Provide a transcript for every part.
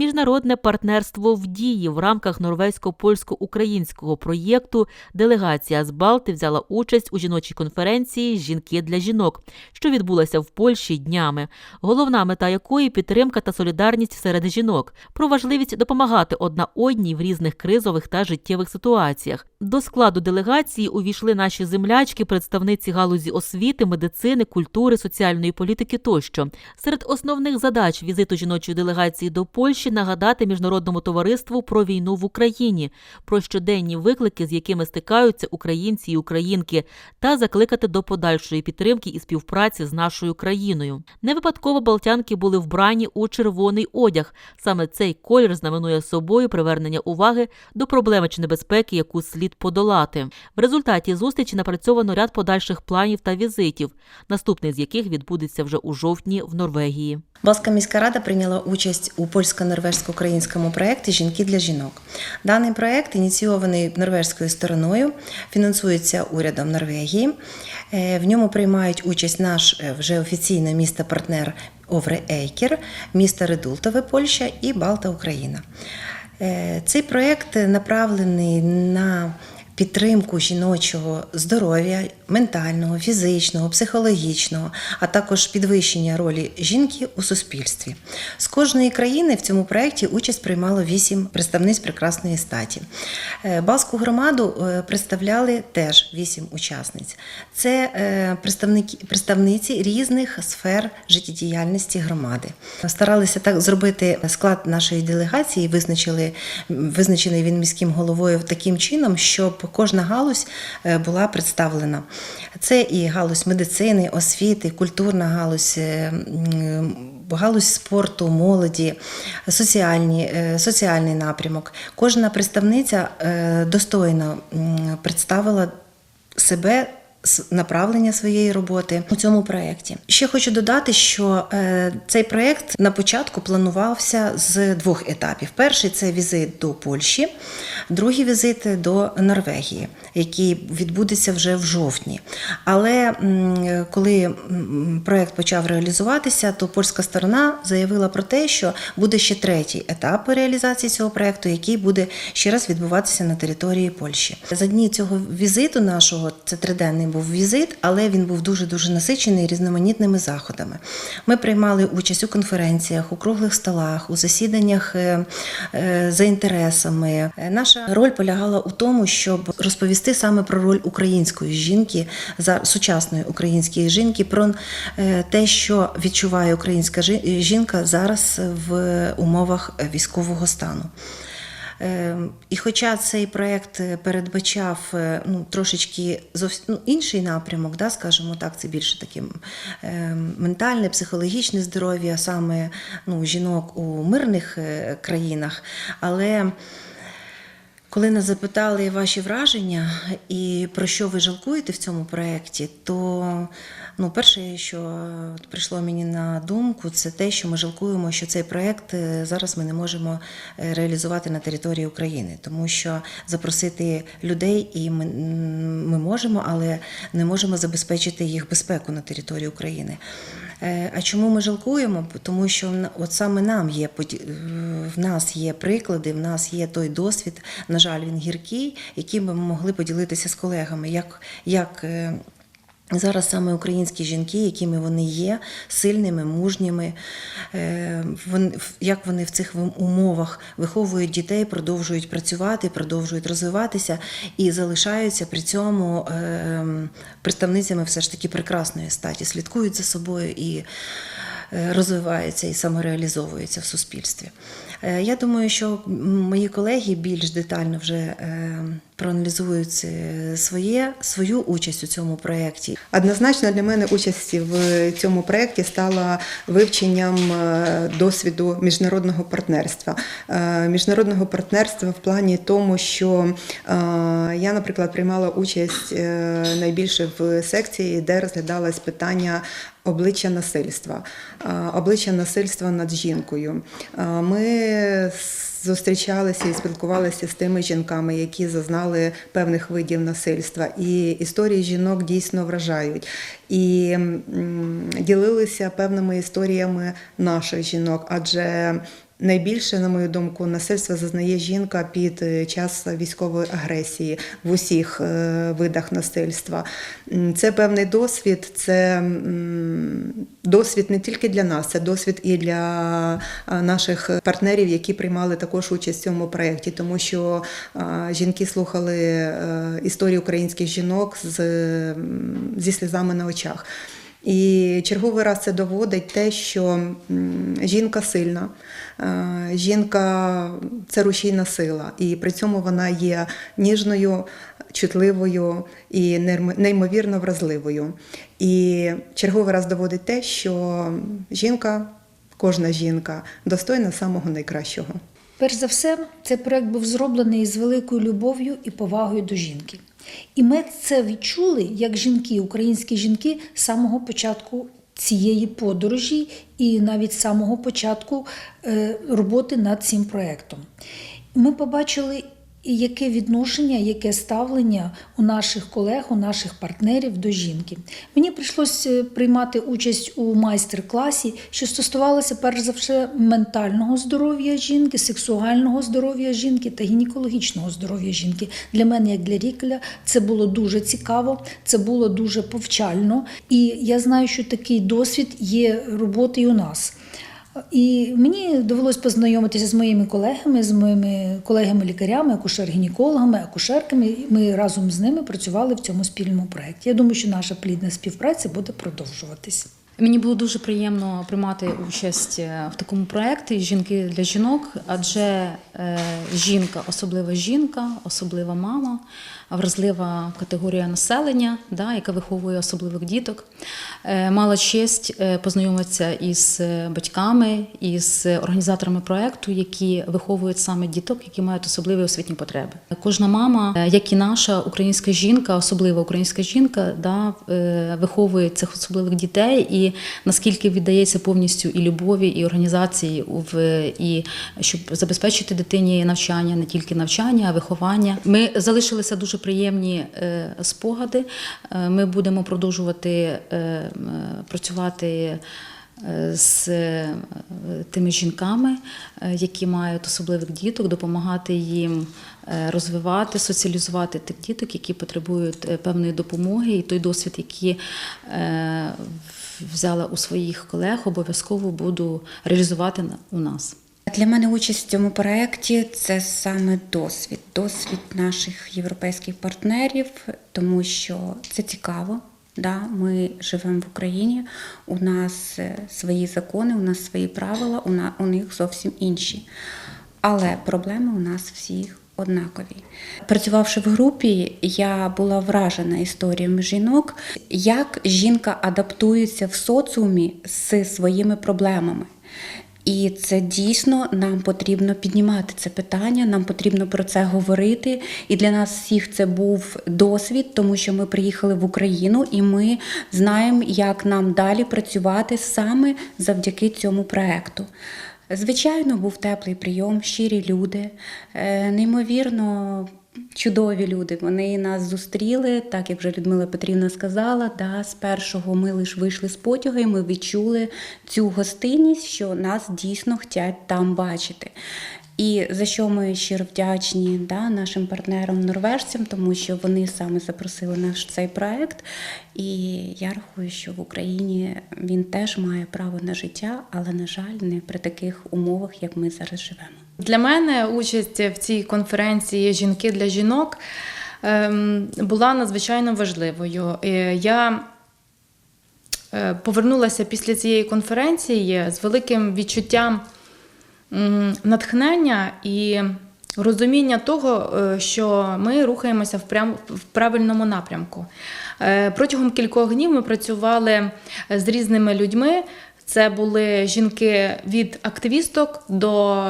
Міжнародне партнерство в дії в рамках норвезько-польсько-українського проєкту делегація з Балти взяла участь у жіночій конференції Жінки для жінок, що відбулася в Польщі днями. Головна мета якої підтримка та солідарність серед жінок, про важливість допомагати одна одній в різних кризових та життєвих ситуаціях. До складу делегації увійшли наші землячки, представниці галузі освіти, медицини, культури, соціальної політики тощо. Серед основних задач візиту жіночої делегації до Польщі нагадати міжнародному товариству про війну в Україні, про щоденні виклики, з якими стикаються українці і українки, та закликати до подальшої підтримки і співпраці з нашою країною. Не випадково балтянки були вбрані у червоний одяг. Саме цей колір знаменує собою привернення уваги до проблеми чи небезпеки, яку слід подолати. В результаті зустрічі напрацьовано ряд подальших планів та візитів, наступний з яких відбудеться вже у жовтні в Норвегії. Балська міська рада прийняла участь у польсько-норвезько-українському проєкті Жінки для жінок. Даний проєкт, ініційований норвезькою стороною, фінансується урядом Норвегії. Е, В ньому приймають участь наш е, вже офіційне місто-партнер Овре Ейкер, місто Редултове, Польща і Балта Україна. Е, Цей проєкт направлений на підтримку жіночого здоров'я, ментального, фізичного, психологічного, а також підвищення ролі жінки у суспільстві. З кожної країни в цьому проєкті участь приймало вісім представниць прекрасної статі. Е, Балську громаду е, представляли теж вісім учасниць. Це е, представниці різних сфер життєдіяльності громади. Старалися так зробити склад нашої делегації, визначили, визначений він міським головою таким чином, щоб кожна галузь е, була представлена. Це і галузь медицини, освіти, культурна галузь. е, Галузь спорту, молоді, соціальні, е, соціальний напрямок. Кожна представниця достойно представила себе направлення своєї роботи у цьому проєкті. Ще хочу додати, що е, цей проєкт на початку планувався з двох етапів: перший це візит до Польщі, другий візит до Норвегії, який відбудеться вже в жовтні. Але коли м, проєкт почав реалізуватися, то польська сторона заявила про те, що буде ще третій етап реалізації цього проєкту, який буде ще раз відбуватися на території Польщі. За дні цього візиту нашого це триденний був візит, але він був дуже дуже насичений різноманітними заходами. Ми приймали участь у конференціях, у круглих столах, у засіданнях е, е, за інтересами. Наша роль полягала у тому, щоб розповісти саме про роль української жінки, сучасної української жінки, про е, те, що відчуває українська жінка зараз в умовах військового стану. Е, І хоча цей проєкт передбачав е, ну, трошечки зовсім ну, інший напрямок, да, скажімо так, це більше таке е, ментальне, психологічне здоров'я, саме ну, жінок у мирних е, країнах, але коли нас запитали ваші враження і про що ви жалкуєте в цьому проєкті, то ну, перше, що прийшло мені на думку, це те, що ми жалкуємо, що цей проєкт е, зараз ми не можемо е, реалізувати на території України, тому що запросити людей і ми, ми можемо, але не можемо забезпечити їх безпеку на території України. Е, А чому ми жалкуємо? Тому що от саме нам є в нас є приклади, в нас є той досвід. На жаль, він гіркий, яким ми могли поділитися з колегами, як, як е, Зараз саме українські жінки, якими вони є, сильними, мужніми, е, як вони в цих умовах виховують дітей, продовжують працювати, продовжують розвиватися і залишаються при цьому е, представницями все ж таки прекрасної статі, слідкують за собою і розвиваються і самореалізовуються в суспільстві. Е, Я думаю, що мої колеги більш детально вже е, проаналізують е, своє, свою участь у цьому проєкті. Однозначно для мене участь в цьому проєкті стала вивченням е, досвіду міжнародного партнерства. Е, Міжнародного партнерства в плані тому, що я, наприклад, приймала участь найбільше в секції, де розглядалось питання обличчя насильства, обличчя насильства над жінкою. Ми зустрічалися і спілкувалися з тими жінками, які зазнали певних видів насильства. І історії жінок дійсно вражають. І ділилися певними історіями наших жінок, адже Найбільше, на мою думку, насильства зазнає жінка під е, час військової агресії в усіх е, видах насильства. Це певний досвід, це досвід не тільки для нас, це досвід і для наших партнерів, які приймали також участь в цьому проєкті, тому що жінки слухали е, історії українських жінок з, зі сльозами на очах. І черговий раз це доводить те, що жінка сильна, е, жінка це рушійна сила, і при цьому вона є ніжною, чутливою і нейм- неймовірно вразливою. І черговий раз доводить те, що жінка, кожна жінка достойна самого найкращого. Перш за все, цей проект був зроблений з великою любов'ю і повагою до жінки. І ми це відчули як жінки, українські жінки з самого початку цієї подорожі і навіть з самого початку е, роботи над цим проєктом. Ми побачили, і яке відношення, яке ставлення у наших колег, у наших партнерів до жінки. Мені прийшлося приймати участь у майстер-класі, що стосувалося перш за все ментального здоров'я жінки, сексуального здоров'я жінки та гінекологічного здоров'я жінки. Для мене, як для лікаря, це було дуже цікаво, це було дуже повчально. І я знаю, що такий досвід є роботи і у нас. І мені довелось познайомитися з моїми колегами, з моїми колегами-лікарями, акушер-гінекологами, акушерками. Ми разом з ними працювали в цьому спільному проєкті. Я думаю, що наша плідна співпраця буде продовжуватись. Мені було дуже приємно приймати участь е, в такому проєкті Жінки для жінок, адже е, жінка, особлива жінка, особлива мама, вразлива категорія населення, да, яка виховує особливих діток. Е, Мала честь е, познайомитися із батьками, із організаторами проєкту, які виховують саме діток, які мають особливі освітні потреби. Кожна мама, е, як і наша українська жінка, особлива українська жінка, да, е, виховує цих особливих дітей і наскільки віддається повністю і любові, і організації в і щоб забезпечити дитині навчання, не тільки навчання, а виховання. Ми залишилися дуже приємні е, спогади. Е, Ми будемо продовжувати е, працювати. З тими жінками, які мають особливих діток, допомагати їм розвивати, соціалізувати тих діток, які потребують певної допомоги, і той досвід, який взяла у своїх колег, обов'язково буду реалізувати у нас. Для мене участь в цьому проєкті це саме досвід, досвід наших європейських партнерів, тому що це цікаво. Да, ми живемо в Україні, у нас е, свої закони, у нас свої правила, у, на, у них зовсім інші. Але проблеми у нас всіх однакові. Працювавши в групі, я була вражена історіями жінок, як жінка адаптується в соціумі з своїми проблемами. І це дійсно нам потрібно піднімати це питання, нам потрібно про це говорити. І для нас всіх це був досвід, тому що ми приїхали в Україну і ми знаємо, як нам далі працювати саме завдяки цьому проекту. Звичайно, був теплий прийом, щирі люди, е, неймовірно. Чудові люди. Вони нас зустріли, так як вже Людмила Петрівна сказала. Да, з першого ми лише вийшли з потяга, і ми відчули цю гостинність, що нас дійсно хочуть там бачити. І за що ми щиро вдячні да, нашим партнерам норвежцям, тому що вони саме запросили наш цей проект. І я рахую, що в Україні він теж має право на життя, але, на жаль, не при таких умовах, як ми зараз живемо. Для мене участь в цій конференції Жінки для жінок ем, була надзвичайно важливою. Я е, повернулася після цієї конференції з великим відчуттям натхнення і розуміння того, е, що ми рухаємося в, прям, в правильному напрямку. Е, Протягом кількох днів ми працювали з різними людьми. Це були жінки від активісток до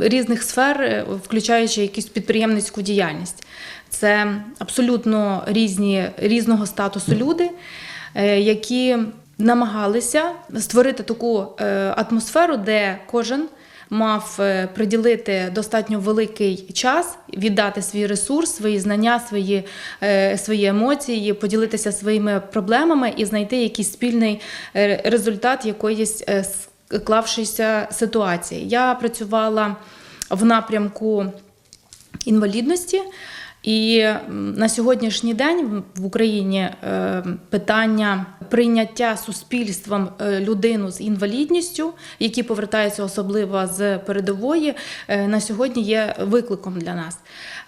різних сфер, е, включаючи якусь підприємницьку діяльність. Це абсолютно різні, різного статусу люди, е, які намагалися створити таку е, атмосферу, де кожен мав е, приділити достатньо великий час, віддати свій ресурс, свої знання, свої, е, свої емоції, поділитися своїми проблемами і знайти якийсь спільний е, результат якоїсь склавшейся ситуації. Я працювала в напрямку інвалідності. І на сьогоднішній день в Україні е, питання прийняття суспільством е, людину з інвалідністю, які повертаються особливо з передової, е, на сьогодні є викликом для нас.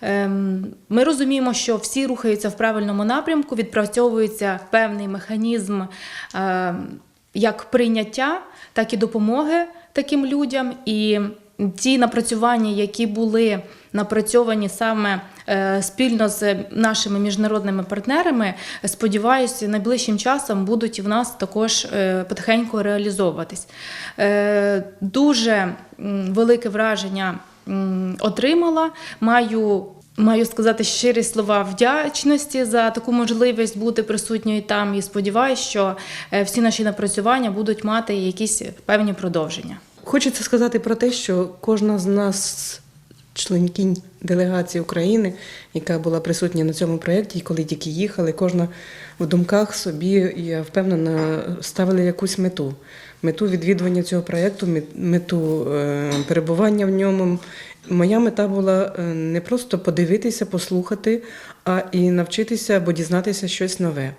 Ем, Ми розуміємо, що всі рухаються в правильному напрямку, відпрацьовується певний механізм е, як прийняття, так і допомоги таким людям. І ті напрацювання, які були напрацьовані саме е, спільно з нашими міжнародними партнерами, сподіваюся, найближчим часом будуть в нас також е, потихеньку реалізовуватись. Е, Дуже велике враження отримала. Маю Маю сказати щирі слова вдячності за таку можливість бути присутньою там і сподіваюся, що всі наші напрацювання будуть мати якісь певні продовження. Хочеться сказати про те, що кожна з нас, членкінь делегації України, яка була присутня на цьому проєкті, і коли тільки їхали, кожна в думках собі, я впевнена, ставили якусь мету. Мету відвідування цього проєкту, мету е, перебування в ньому. Моя мета була е, не просто подивитися, послухати, а і навчитися або дізнатися щось нове.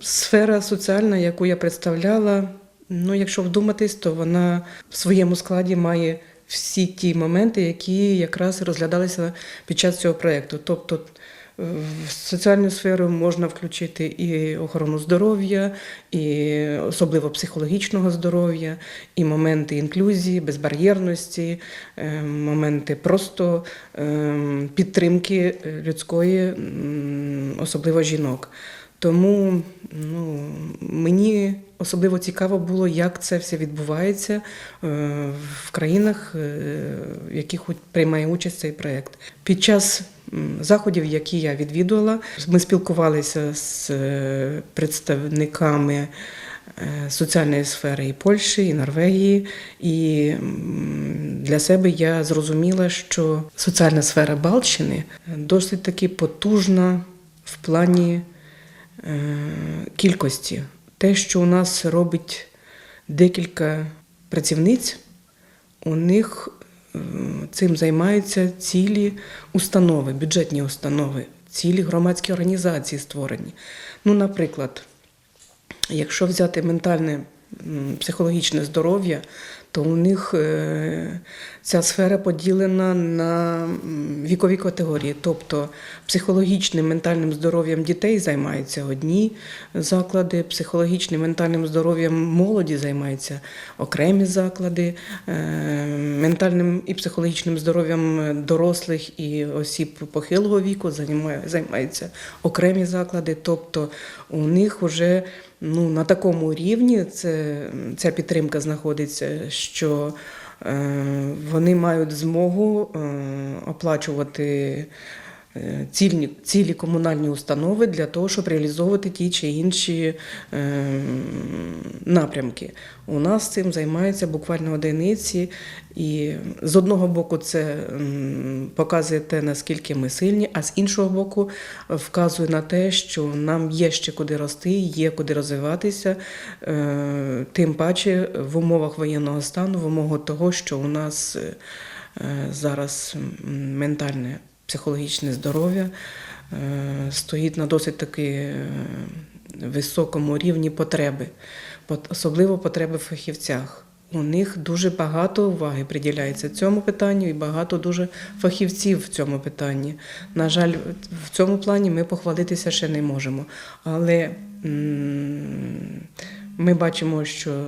Сфера соціальна, яку я представляла, ну, якщо вдуматись, то вона в своєму складі має всі ті моменти, які якраз розглядалися під час цього проєкту. Тобто е, в соціальну сферу можна включити і охорону здоров'я, і особливо психологічного здоров'я, і моменти інклюзії, безбар'єрності, е, моменти просто е, підтримки людської, особливо жінок. Тому ну, мені особливо цікаво було, як це все відбувається е, в країнах, е, в яких приймає участь цей проєкт. Під час заходів, які я відвідувала, ми спілкувалися з е, представниками соціальної сфери і Польщі, і Норвегії. І для себе я зрозуміла, що соціальна сфера Балтщини досить таки потужна в плані кількості. Те, що у нас робить декілька працівниць, у них е, цим займаються цілі установи, бюджетні установи, цілі громадські організації створені. Ну, наприклад, якщо взяти ментальне психологічне здоров'я, то у них е, ця сфера поділена на вікові категорії. Тобто психологічним ментальним здоров'ям дітей займаються одні заклади, психологічним ментальним здоров'ям молоді займаються окремі заклади, е, ментальним і психологічним здоров'ям дорослих і осіб похилого віку займаються окремі заклади. Тобто у них вже ну, на такому рівні це, ця підтримка знаходиться, що е, вони мають змогу е, оплачувати цільні, цілі комунальні установи для того, щоб реалізовувати ті чи інші е, напрямки. У нас цим займаються буквально одиниці, і з одного боку це показує те, наскільки ми сильні, а з іншого боку вказує на те, що нам є ще куди рости, є куди розвиватися, е, тим паче в умовах воєнного стану, в умовах того, що у нас е, зараз ментальне психологічне здоров'я е, стоїть на досить таки е, високому рівні потреби, особливо потреби в фахівцях. У них дуже багато уваги приділяється цьому питанню і багато дуже фахівців в цьому питанні. На жаль, в цьому плані ми похвалитися ще не можемо. Але ми бачимо, що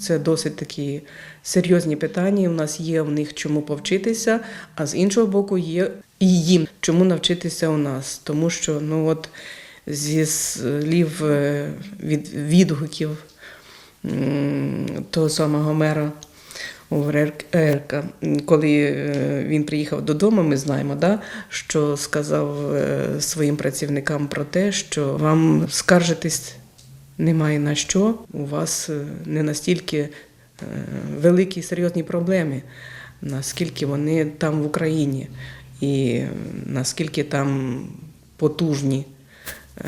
це досить такі серйозні питання. У нас є в них чому повчитися, а з іншого боку, є і їм чому навчитися у нас. Тому що ну от зі слів е, від відгуків того самого мера Оверерка, коли е, він приїхав додому, ми знаємо, да, що сказав е, своїм працівникам про те, що вам скаржитись немає на що, у вас е, не настільки е, великі і серйозні проблеми, наскільки вони там в Україні, і наскільки там потужні е,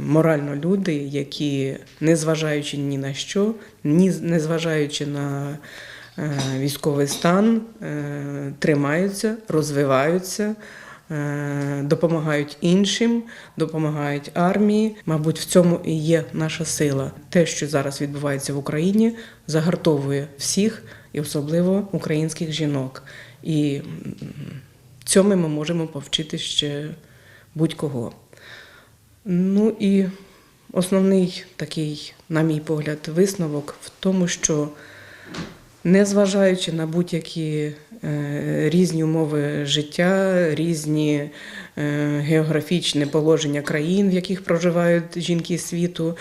морально люди, які, незважаючи ні на що, ні незважаючи на е, військовий стан, е, тримаються, розвиваються. Е, Допомагають іншим, допомагають армії. Мабуть, в цьому і є наша сила. Те, що зараз відбувається в Україні, загартовує всіх і особливо українських жінок. І цьому ми можемо повчити ще будь-кого. Ну і основний такий, на мій погляд, висновок в тому, що незважаючи на будь-які різні умови життя, різні е, географічні положення країн, в яких проживають жінки світу,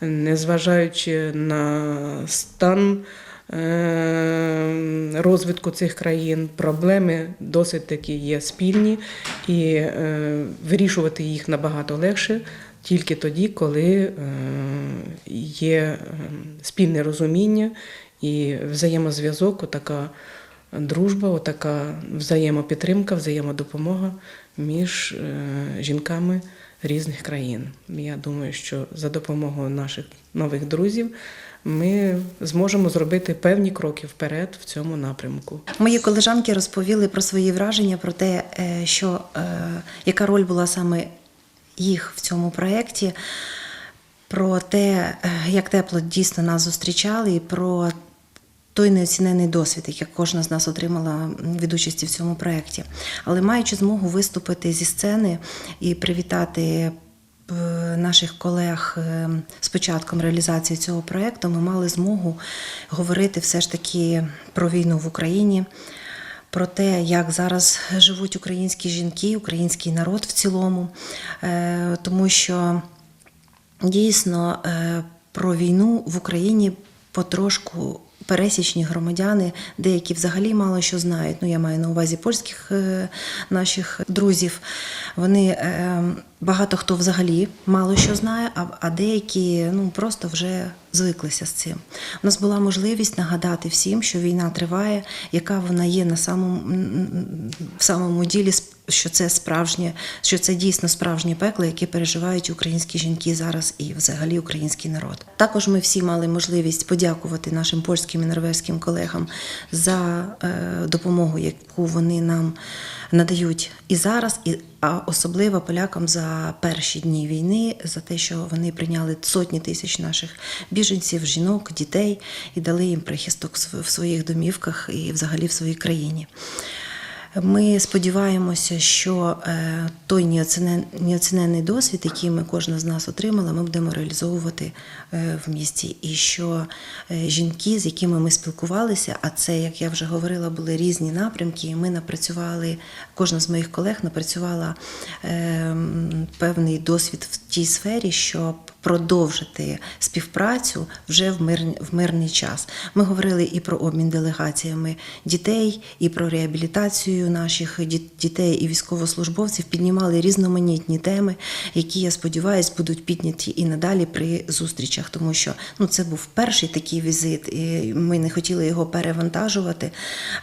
незважаючи на стан е, розвитку цих країн, проблеми досить таки є спільні, і е, вирішувати їх набагато легше тільки тоді, коли е, є е, спільне розуміння і взаємозв'язок, отака дружба, отака взаємопідтримка, взаємодопомога між е, жінками різних країн. Я думаю, що за допомогою наших нових друзів ми зможемо зробити певні кроки вперед в цьому напрямку. Мої колежанки розповіли про свої враження, про те, е, що, е, яка роль була саме їх в цьому проєкті, про те, е, як тепло дійсно нас зустрічали, і про той неоцінений досвід, який кожна з нас отримала від участі в цьому проєкті. Але маючи змогу виступити зі сцени і привітати е, наших колег е, з початком реалізації цього проєкту, ми мали змогу говорити все ж таки про війну в Україні. Про те, як зараз живуть українські жінки, український народ в цілому, Е, тому що дійсно про війну в Україні потрошку пересічні громадяни, деякі взагалі мало що знають. Ну, я маю на увазі польських е, наших друзів. Вони е, багато хто взагалі мало що знає, а, а деякі ну просто вже звиклися з цим. У нас була можливість нагадати всім, що війна триває, яка вона є на самому в самому ділі, що це справжнє, що це дійсно справжнє пекло, яке переживають українські жінки зараз і взагалі український народ. Також ми всі мали можливість подякувати нашим польським і норвезьким колегам за е, допомогу, яку вони нам надають і зараз, і а особливо полякам за перші дні війни, за те, що вони прийняли сотні тисяч наших біженців, жінок, дітей і дали їм прихисток в своїх домівках і взагалі в своїй країні. Ми сподіваємося, що е, той неоцінен- неоцінений досвід, який ми кожна з нас отримала, ми будемо реалізовувати е, в місті. І що е, жінки, з якими ми спілкувалися, а це, як я вже говорила, були різні напрямки. і Ми напрацювали, кожна з моїх колег напрацювала е, певний досвід в тій сфері, щоб продовжити співпрацю вже в мирний, в мирний час. Ми говорили і про обмін делегаціями дітей, і про реабілітацію наших дітей і військовослужбовців. Піднімали різноманітні теми, які я сподіваюся будуть підняті і надалі при зустрічах, тому що ну це був перший такий візит, і ми не хотіли його перевантажувати.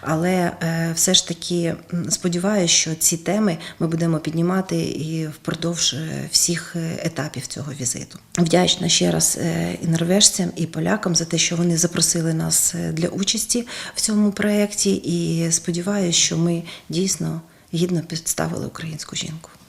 Але е, все ж таки сподіваюся, що ці теми ми будемо піднімати і впродовж е, всіх е, етапів цього візиту. Вдячна ще раз е, і норвежцям, і полякам за те, що вони запросили нас е, для участі в цьому проєкті. І сподіваюся, що ми дійсно гідно підставили українську жінку.